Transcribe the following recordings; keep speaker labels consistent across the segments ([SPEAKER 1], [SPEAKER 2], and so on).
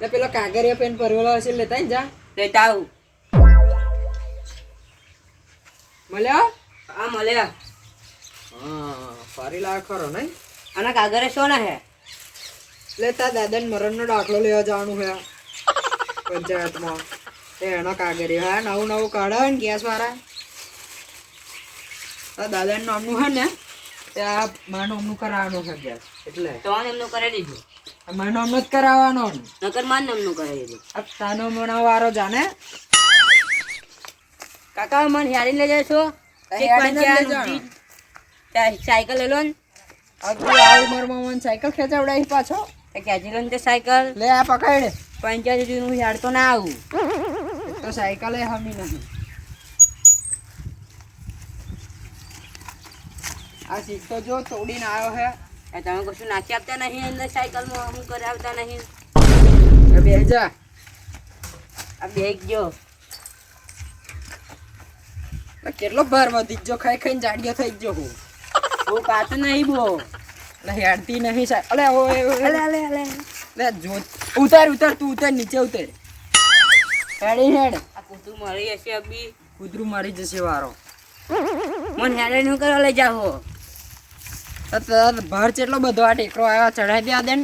[SPEAKER 1] ને પેલો કાગરિયા પેન ભરેલો હશે લેતા જા.
[SPEAKER 2] લેતા આવું.
[SPEAKER 1] મળ્યો?
[SPEAKER 2] હા મળ્યા.
[SPEAKER 1] હા ફરી લાવ ખરો નહીં
[SPEAKER 2] આના કાગરે શું હે?
[SPEAKER 1] લેતા દાદા મરણનો દાખલો લેવા જવાનું છે પંચાયતમાં. એનો કાગરિયો હા નવું નવું કાઢે ને ગેસ વાળા. આ દાદાનું નામનું છે ને તે આ મારા નામનું કરાવવાનું છે ગેસ એટલે.
[SPEAKER 2] તો એમનું કરી દીધું.
[SPEAKER 1] મારા જ કરાવવાનો.
[SPEAKER 2] નકર માન એમનું કરી
[SPEAKER 1] આ તાનો મનો વારો જાને.
[SPEAKER 2] કાકા મન હેરી લઈ જશો. સાયકલ લઈ લો ને.
[SPEAKER 1] આ ઉંમરમાં મને સાયકલ ખેંચાવડાવી પાછો.
[SPEAKER 2] ખેંચી લો ને તે સાયકલ.
[SPEAKER 1] લે આ પકડ.
[SPEAKER 2] પંચાયત સુધી હું હેડ તો ના આવું.
[SPEAKER 1] તો સાયકલ એ હમી નહીં આ સીટ તો જો તોડીને આવ્યો છે
[SPEAKER 2] એ તમે કશું નાખી આપતા નહીં અંદર સાયકલમાં હું કરી આવતા નહીં.
[SPEAKER 1] બે જા.
[SPEAKER 2] આ બે
[SPEAKER 1] ગયો. કેટલો ભાર વધી ગયો ખાઈ ખાઈને જાડિયો થઈ ગયો હું.
[SPEAKER 2] હું પાછું નહીં બો
[SPEAKER 1] હેડતી નહીં સા અલે
[SPEAKER 2] અલે અલે અલે.
[SPEAKER 1] લે જો ઉતાર ઉતાર તું ઉતાર નીચે ઉતાર. હેડી હેડ.
[SPEAKER 2] આ કૂતરું મરી જશે અબી
[SPEAKER 1] કૂતરું મારી જશે વારો.
[SPEAKER 2] મને હેડે નું કરવા લઈ જાઓ
[SPEAKER 1] તો તાર ભાર કેટલો બધો આ ટેકરો આવ્યો ચઢાઈ દે દેન.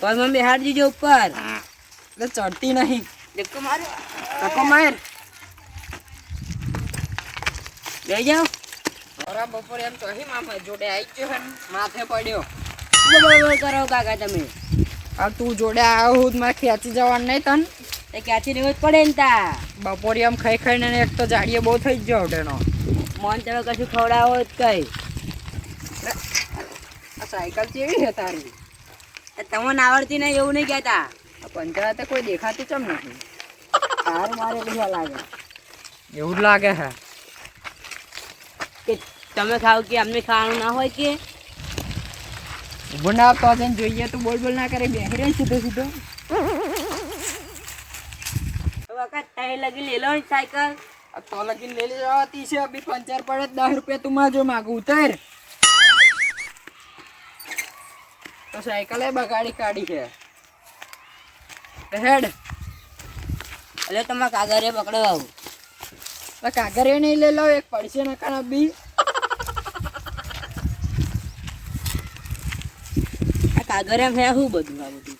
[SPEAKER 2] પર મમ્મી બેહાડ દીજો ઉપર
[SPEAKER 1] એટલે ચડતી નહીં.
[SPEAKER 2] ધક્કો માર
[SPEAKER 1] ધક્કો માર.
[SPEAKER 2] લઈ જાઓ.
[SPEAKER 1] ઓરા બપોરે એમ તો અહીં મામા જોડે આવી ગયો હે માથે પડ્યો.
[SPEAKER 2] બરોબર કરો કાકા તમે?
[SPEAKER 1] આ તું જોડે આવ્યો હું મારે ખેંચી જવાનું નહીં તન.
[SPEAKER 2] એ ક્યાંથી રહેવું જ પડે ને તા.
[SPEAKER 1] બપોરે એમ ખાઈ ખાઈને એક તો જાડીએ બહુ થઈ ગયો તેનો
[SPEAKER 2] મન તમે કશું ખવડાવો જ કઈ.
[SPEAKER 1] આ સાયકલ કેવી છે તારી.
[SPEAKER 2] તમને આવડતી નહીં એવું નહીં કહેતા.
[SPEAKER 1] પંચાયતે કોઈ દેખાતું ચમ નથી.
[SPEAKER 2] તારું મારે બીજા લાગે.
[SPEAKER 1] એવું જ લાગે છે
[SPEAKER 2] કે તમે ખાવ કે અમને ખાવાનું ના હોય કે?
[SPEAKER 1] ઊભો ના તો જઈને જોઈએ તો બોલ બોલ ના કરે બેસી રહી સીધો સીધો.
[SPEAKER 2] વખત તઈ લગી લે લો સાયકલ?
[SPEAKER 1] તો લગીને લઈ જવાતી છે અભી પંચર પડે દસ રૂપિયા તું માં જો માગું ઉતર. તો સાયકલ બગાડી કાઢી છે. હેડ
[SPEAKER 2] એટલે તમે કાગરે પકડો આવું.
[SPEAKER 1] કાગરે નહીં લઈ લો એક પડશે નકાણા બી.
[SPEAKER 2] આ કાગરે છે શું બધું આ બધું?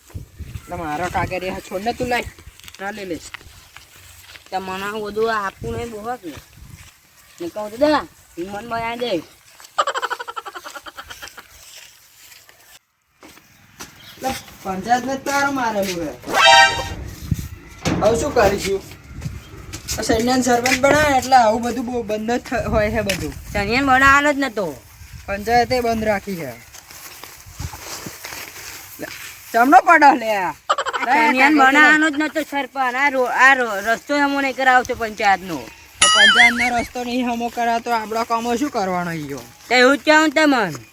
[SPEAKER 1] મારો કાગરે છોડ ને તું લાઈ ના લઈ લઈશ.
[SPEAKER 2] તો મને બધું આપવું નહીં બહુ ને. કહું તો દા હિંમત બનાવી દે.
[SPEAKER 1] પંચાયત ને તાર મારેલું હે હવે શું કરીશું? સૈન્યન સરપંચ બનાવે એટલે આવું બધું બહુ બંધ જ હોય છે બધું.
[SPEAKER 2] સૈન્યન બનાવવાનો જ નતો.
[SPEAKER 1] પંચાયતે બંધ રાખી છે. ચમનો પડો લે.
[SPEAKER 2] સૈન્યન બનાવવાનો જ નતો સરપંચ. આ રો આ રસ્તો એમો નહીં કરાવતો પંચાયતનો.
[SPEAKER 1] પંચાયતનો રસ્તો નહીં હમો કરાવતો આપણા કામો શું કરવાનો ઈયો
[SPEAKER 2] તો એવું જ કહું તમને.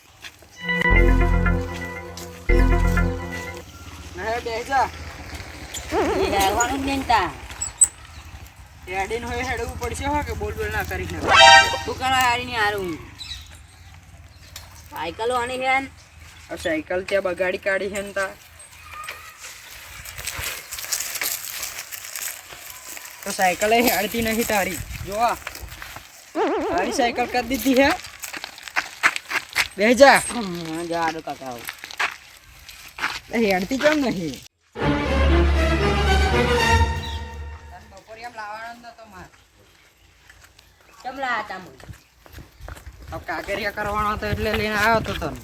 [SPEAKER 1] જા.
[SPEAKER 2] એ હેરવાનું જ નહીં તા
[SPEAKER 1] હેડીને હોય હેડવું પડશે હો કે બોલ બોલ ના કરી ને
[SPEAKER 2] શું કરવા હારી ની હારું? સાયકલ આની
[SPEAKER 1] હેન? સાયકલ ત્યાં બગાડી કાઢી હેન તા. તો સાયકલ એ હેડતી નહીં તારી. જોવા. તારી સાયકલ કરી દીધી હે. બેજા જા.
[SPEAKER 2] કાકા.
[SPEAKER 1] હેડતી કેમ નહીં?
[SPEAKER 2] હતા
[SPEAKER 1] કાગરિયા કરવાનો હતો એટલે લઈને આવ્યો તો તને.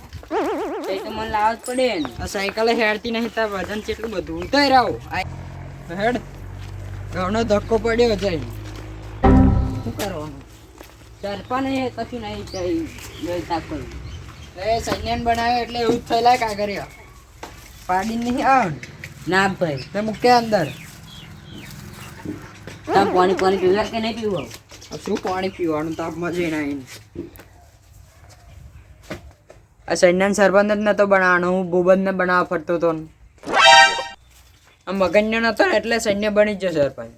[SPEAKER 2] એ તો મને લાવવા જ પડે ને.
[SPEAKER 1] સાયકલ હેડતી નહીં તા વજન કેટલું બધું ઉતાર આવો હેડ. ઘણો ધક્કો પડ્યો જઈને. શું કરવાનું?
[SPEAKER 2] સરપંચ એ કશું નહીં થઈ ગઈ
[SPEAKER 1] એ સૈન્યન બનાવ્યો એટલે એવું જ થયેલા કાગરિયા પાડીને નહીં આવ
[SPEAKER 2] ના ભાઈ.
[SPEAKER 1] તે મૂકે અંદર.
[SPEAKER 2] તમે પાણી પાણી પીવા કે નહીં પીવો
[SPEAKER 1] શું પાણી પીવાનું? તાપમાં જઈને આવીને. આ સૈન્યન સરબંધ જ નતો બનાવવાનો હું ને બનાવવા ફરતો હતો ને. આ મગનનો નતો ને એટલે સૈન્ય બની જ સરપંચ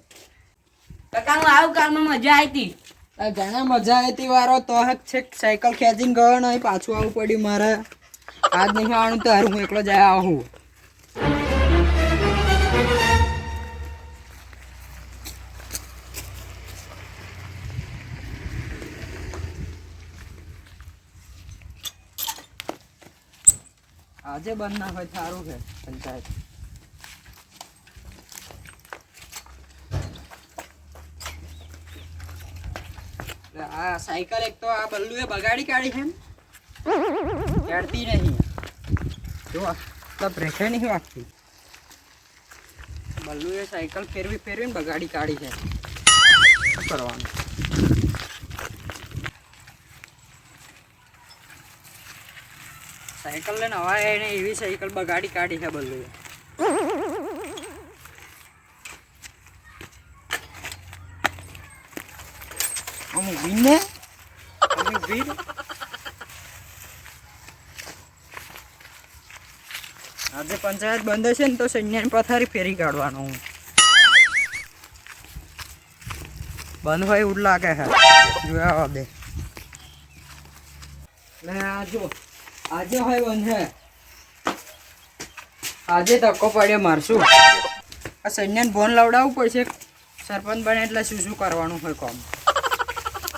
[SPEAKER 2] કાકા હું આવું કામમાં મજા આવી હતી
[SPEAKER 1] ઘણા મજા આવી હતી વારો તો છે. સાયકલ ખેંચીને ગયો નહીં પાછું આવવું પડ્યું મારે. આજ નહીં આવવાનું તો હારું હું એકલો જાય આવું આજે બંધ ના હોય, સારું છે પંચાયત. આ સાયકલ એક તો આ બલ્લુએ બગાડી કાઢી છે ચડતી નહીં. જો આ બ્રેકે નહીં વાગતી. બલ્લુએ સાયકલ ફેરવી ફેરવીને બગાડી કાઢી છે. કરવાનું? સાયકલ લઈને હવાય એને એવી સાયકલ બગાડી કાઢી છે બધું. આજે પંચાયત બંધ હશે ને તો સૈન્યની પથારી ફેરી કાઢવાનો હું. બંધ હોય એવું લાગે છે. જોયા બે લે આજે હોય બંધ આજે ધક્કો પડ્યો મારશું. આ સૈન્યને ફોન લવડાવવું પડશે. સરપંચ બને એટલે શું શું કરવાનું હોય કોમ.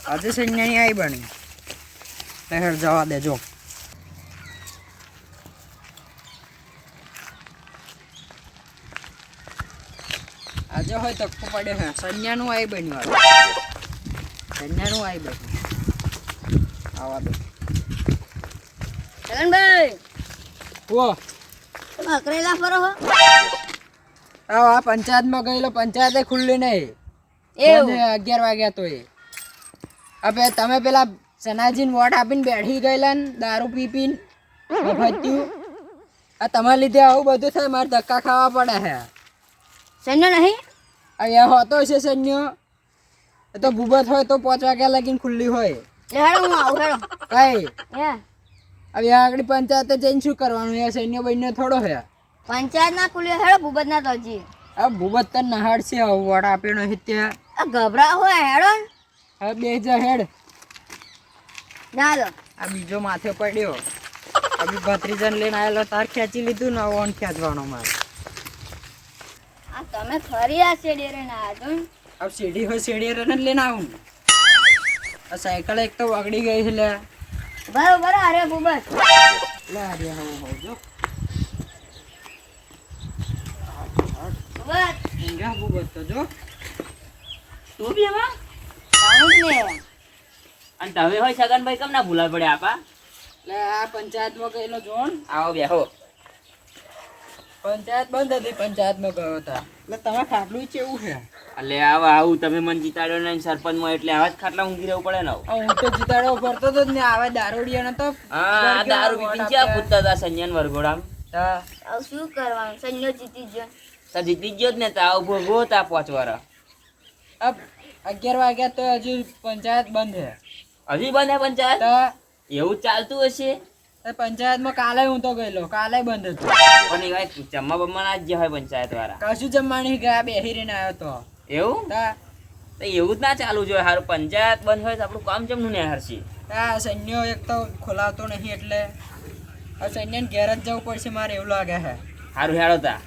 [SPEAKER 1] આજે સૈન્યની આવી બની. લહેર જવા દેજો. આજે હોય ધક્કો પડ્યો હે. સૈન્યાનું આવી બન્યું સૈન્યનું આવી બન્યું. આવા દો.
[SPEAKER 2] છગનભાઈ
[SPEAKER 1] વો
[SPEAKER 2] તમે અકરેલા ફરો હો.
[SPEAKER 1] આ આ પંચાયતમાં ગયેલો પંચાયતે ખુલ્લી નહીં.
[SPEAKER 2] એવું?
[SPEAKER 1] અગિયાર વાગ્યા તો એ. હવે તમે પેલા સનાજીને વોટ આપીને બેઠી ગયેલા ને દારૂ પી પીને ભત્યું? આ તમારા લીધે આવું બધું થાય મારે ધક્કા ખાવા પડે હે.
[SPEAKER 2] સૈન્ય નહીં?
[SPEAKER 1] અહીંયા હોતો છે સૈન્ય. તો ભૂબત હોય તો પાંચ વાગ્યા લગીને ખુલ્લી હોય.
[SPEAKER 2] હેડો હું આવું હેડો
[SPEAKER 1] કઈ? હવે આગળ પંચાયતે જઈને શું કરવાનું? એ સૈન્ય બન્યો થોડો છે.
[SPEAKER 2] પંચાયત ના ખુલ્યો હેડો ભૂબત ના તોજી
[SPEAKER 1] આ ભૂબત તન નહાડ છે વોટ આપ્યો નથી ત્યાં.
[SPEAKER 2] આ ગભરા હોય હેડો
[SPEAKER 1] હવે બે જ હેડ.
[SPEAKER 2] ચાલો
[SPEAKER 1] આ બીજો માથે પડ્યો. બી ભત્રીજાને લઈને આવેલો તાર ખેંચી લીધું ને ઓન ખેંચવાનો મારે.
[SPEAKER 2] આ તમે ફરી આ શેડેરે ના આજો ને.
[SPEAKER 1] આ સીડી હોય સીડી રને જ લઈને આવું આ સાયકલ એક તો બગડી ગઈ છે લે.
[SPEAKER 2] બરોબર અરે બુબસ
[SPEAKER 1] લે હારી હવે હવે જો. ભૂગત તો જો.
[SPEAKER 3] તું બી
[SPEAKER 2] આવું ને.
[SPEAKER 3] અને તમે હોય છગનભાઈ કેમ ના ભૂલા પડે આપા?
[SPEAKER 1] લે આ પંચાયતમાં ગયેલો જો ને.
[SPEAKER 3] આવો બેહો.
[SPEAKER 1] પંચાયત બંધ હતી પંચાયતમાં ગયો હતા. એટલે તમે ખાટલું કેવું છે?
[SPEAKER 3] એટલે આવા આવું તમે મને જીતાડ્યો ને સરપંચમાં એટલે આવા જ ખાટલા ઊંઘી રહેવું પડે ને
[SPEAKER 1] હું તો જીતાડો ફરતો તો ને આવા દારૂડિયા નતો
[SPEAKER 3] હા દારૂ પીતી ક્યાં પૂછતા હતા સંજયન વરઘોડામ?
[SPEAKER 1] હા.
[SPEAKER 2] શું કરવાનું? સંજો જીતી ગયો.
[SPEAKER 3] તો જીતી ગયો જ ને તા ભોગવો તા પાંચ વાર.
[SPEAKER 1] અબ અગિયાર વાગ્યા તો હજુ પંચાયત બંધ છે.
[SPEAKER 3] હજી બંધ હે પંચાયત?
[SPEAKER 1] તો?
[SPEAKER 3] એવું ચાલતું હશે?
[SPEAKER 1] પંચાયતમાં કાલે હું તો ગયેલો. કાલે બંધ હતું
[SPEAKER 3] પણ એ કાંઈ જમવા બમવા ના જ હોય પંચાયત વાળા.
[SPEAKER 1] કશું જમવાની ગયા બેહી રહીને આવ્યો તો.
[SPEAKER 3] એવું?
[SPEAKER 1] તો.
[SPEAKER 3] એવું જ ના ચાલુ જોઈએ હારું પંચાયત બંધ હોય તો આપણું કામ જમનું ને હરશી
[SPEAKER 1] આ સૈન્ય એક તો ખોલાવતો નહીં એટલે. આ સૈન્યને ઘેર જ જવું પડશે મારે એવું લાગે છે
[SPEAKER 3] હારું હેડો તા.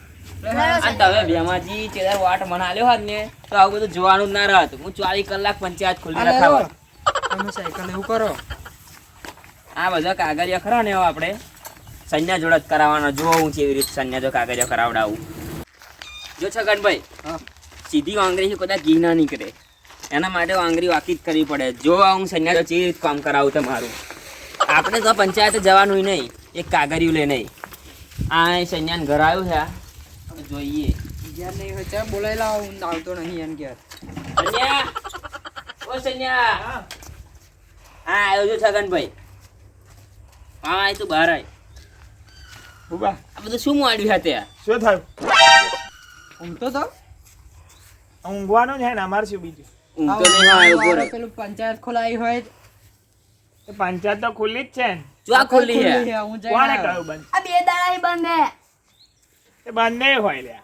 [SPEAKER 3] તમે ભેમાજી ચેદાર વાટ મને આલ્યો હોત ને તો આવું બધું જોવાનું જ ના રહત. હું ચોવીસ કલાક પંચાયત ખોલી
[SPEAKER 1] તમે સાયકલ એવું કરો.
[SPEAKER 3] આ બધા કાગળિયા ખરા ને આપણે? સંજ્ઞા જોડે જ કરાવવાનો. જો હું કેવી રીતે સંજ્ઞા જો કાગળિયા કરાવડાવું. જો છગનભાઈ સીધી વાંગરી કદાચ ઘી ના નીકળે. એના માટે વાંગરી વાકી જ કરવી પડે. જો હું સંજ્ઞા જો કેવી રીતે કામ કરાવું તમારું આપણે તો પંચાયતે જવાનું નહીં. એક કાગળિયું લે નહીં આ સંજ્ઞાને ઘર આવ્યું છે જોઈએ.
[SPEAKER 1] ઘેર નહીં હોય બોલાયેલા હું આવતો નહીં એમ કે.
[SPEAKER 3] સંજ્ઞા! ઓ સંજ્ઞા! હા. આવ્યો છો છગનભાઈ. હા એ તો બહાર આય.
[SPEAKER 4] ઉબા
[SPEAKER 3] આ બધું શું મોડ્યું છે ત્યાં
[SPEAKER 4] શું થયું?
[SPEAKER 1] ઊંઘતો તો?
[SPEAKER 4] ઊંઘવાનો છે ને અમારે શું બીજું?
[SPEAKER 3] ઊંઘતો નહીં આવે ઊભો રહે.
[SPEAKER 1] પેલું પંચાયત ખોલાવી હોય
[SPEAKER 4] તો. પંચાયત તો ખુલ્લી જ છે ને.
[SPEAKER 3] જો આ ખુલ્લી છે
[SPEAKER 1] હું. જઈને
[SPEAKER 4] કોણે કહ્યું બંધ?
[SPEAKER 2] આ બે દાડા બંધ હે.
[SPEAKER 4] એ બંધ નહીં હોય લ્યા.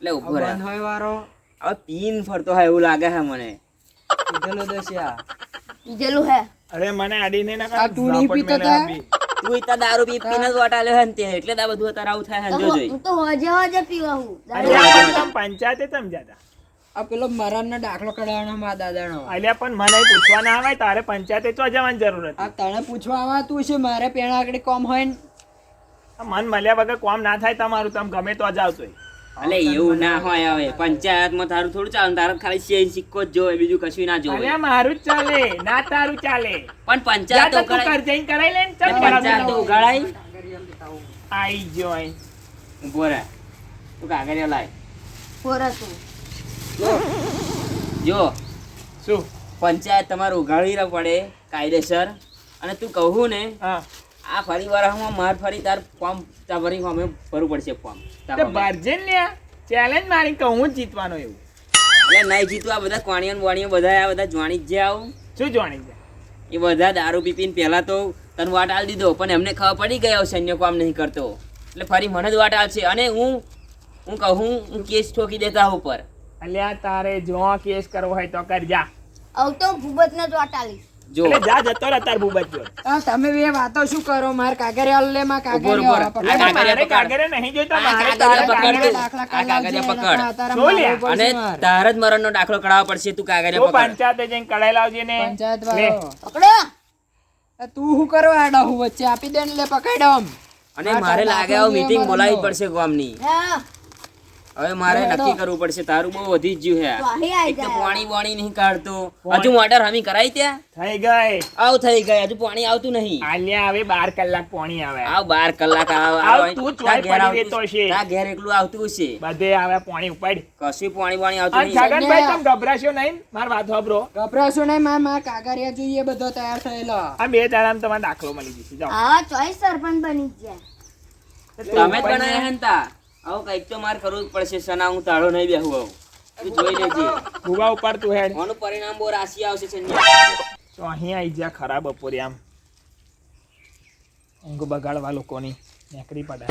[SPEAKER 3] એટલે
[SPEAKER 1] ઊભો
[SPEAKER 3] રહે
[SPEAKER 1] બંધ હોય વારો.
[SPEAKER 3] હવે પીન ફરતો હોય એવું લાગે છે મને.
[SPEAKER 1] કીધેલો દસ્યા
[SPEAKER 2] પીધેલું હે.
[SPEAKER 4] અરે મને અડીને ના
[SPEAKER 1] આ તું નહીં પીતો તા?
[SPEAKER 3] તું તો દારૂ પી પીને જ વોટ આલ્યો તે એટલે તો આ બધું અત્યારે આવું થાય હે ને
[SPEAKER 5] હું તો હોજે હોજે પીવા હું
[SPEAKER 4] અલ્યા પણ તમે પંચાયતે
[SPEAKER 1] આ પેલો મરણનો દાખલો કઢાવવાનો મા દાદાનો.
[SPEAKER 4] અલ્યા પણ મને પૂછવા ના આવે તારે પંચાયતે તો જવાની જરૂર હતી.
[SPEAKER 1] આ તને પૂછવા આવતું છે મારે પેણા આગળ કોમ હોય ને?
[SPEAKER 4] મન મળ્યા વગર કોમ ના થાય તમારું તમે ગમે તો જાવ તોય
[SPEAKER 3] અલે એવું ના હોય હવે. પંચાયતમાં તારું થોડું ચાલે તારે ખાલી શેર સિક્કો જ જોવે બીજું કશું ના જોવે.
[SPEAKER 4] મારું જ ચાલે ના તારું ચાલે.
[SPEAKER 3] પણ પંચાયત
[SPEAKER 4] તો
[SPEAKER 3] તો
[SPEAKER 4] કર જઈને કરાઈ લે ને ચલ
[SPEAKER 3] પંચાયત તો ઉઘાડાય
[SPEAKER 4] આઈ જો આઈ.
[SPEAKER 3] ઊભો રહે તું કાગળિયા લાય.
[SPEAKER 5] ફોરતું
[SPEAKER 3] જો.
[SPEAKER 4] શું?
[SPEAKER 3] પંચાયત તમારું ઉઘાડી રહે પડે કાયદેસર. અને તું કહું ને
[SPEAKER 4] હા.
[SPEAKER 3] આ ફરી વરસમાં માર ફરી તાર ફોર્મ તાર ફરી ફોર્મ ભરવું પડશે ફોર્મ
[SPEAKER 4] તો ભરજે ને ચેલેન્જ મારી કે હું જીતવાનો એવું.
[SPEAKER 3] એટલે નહીં જીતવા બધા કોણીઓ ને બોણીઓ બધા આ બધા જોણી જ આવું
[SPEAKER 4] શું જોણી છે
[SPEAKER 3] એ બધા દારૂ પીપીને પહેલાં તો તને વાટ આલ દીધો પણ એમને ખબર પડી ગયા સૈન્ય કામ નહીં કરતો. એટલે ફરી મને જ વાટ આલશે અને હું હું કહું હું કેસ ઠોકી દેતા ઉપર.
[SPEAKER 4] અલ્યા તારે જો કેસ કરવો હોય તો કરજા જા.
[SPEAKER 5] હવે તો ભૂબત વાટ ચોટાલીસ
[SPEAKER 3] જો.
[SPEAKER 4] જા જતો રહે તાર ભૂબત જો
[SPEAKER 1] આ તમે બે વાતો શું કરો? માર કાગરિયા લે માં કાગરિયા
[SPEAKER 3] આ કાગરિયા
[SPEAKER 4] કાગરે નહીં જોઈતા મારે
[SPEAKER 3] કાગરિયા પકડ. કાગરિયા અને
[SPEAKER 1] તારે માર.
[SPEAKER 3] જ મરણનો દાખલો કઢાવવો પડશે તું કાગળિયા
[SPEAKER 4] તું
[SPEAKER 3] પકડ.
[SPEAKER 4] પંચાયતે જઈને કઢાઈ લાવજે ને.
[SPEAKER 1] પંચાયત વાળો.
[SPEAKER 5] પકડો.
[SPEAKER 1] તું શું કરવા આડા હું વચ્ચે આપી દે ને લે પકડો આમ.
[SPEAKER 3] અને મારે લાગે આવું મીટિંગ બોલાવી પડશે ગામની.
[SPEAKER 5] હા.
[SPEAKER 3] હવે મારે નક્કી કરવું પડશે. તારું બહુ વધી જ ગયું હે. એક તો પાણી વાણી નહીં કાઢતો. હજુ મોટર હમી કરાઈ ત્યાં?
[SPEAKER 4] થઈ ગઈ.
[SPEAKER 3] આવ થઈ ગઈ. હજુ પાણી આવતું નહીં.
[SPEAKER 4] આલ્યા હવે બાર કલાક પોણી આવે.
[SPEAKER 3] આવ 12 કલાક આવ
[SPEAKER 4] તું ચોય પડી
[SPEAKER 3] દેતો
[SPEAKER 4] છે.
[SPEAKER 3] તા ઘેર એકલું આવતું છે.
[SPEAKER 4] બધે આવે પોણી ઉપાડ.
[SPEAKER 3] કશું પાણી વાણી આવતું નહીં.
[SPEAKER 4] છગનભાઈ તમે ગભરાશો નહીં? માર વાત સાંભળો.
[SPEAKER 1] ગભરાશો નહીં માર માર કાગરિયા જોઈએ બધો તૈયાર થયેલો.
[SPEAKER 4] આ બે દાડામાં તમારે દાખલો મળી જશે. જાઓ.
[SPEAKER 5] હા ચોઈસ સરપંચ બની જ જાય
[SPEAKER 3] તમે જ બનાયા હે ને તા આવો કંઈક તો મારે કરવું જ પડશે સના હું તાળો નહીં બેહું આવું. તું જોઈ લેજે.
[SPEAKER 4] ભૂવા ઉપાડ તું હેડ.
[SPEAKER 3] પરિણામ બહુ રાશિ આવશે સંજય
[SPEAKER 4] તો અહીં આવી જ્યાં ખરાબ બપોરે આમ. ઊંઘ બગાડવા લોકોની નીકળી પડે.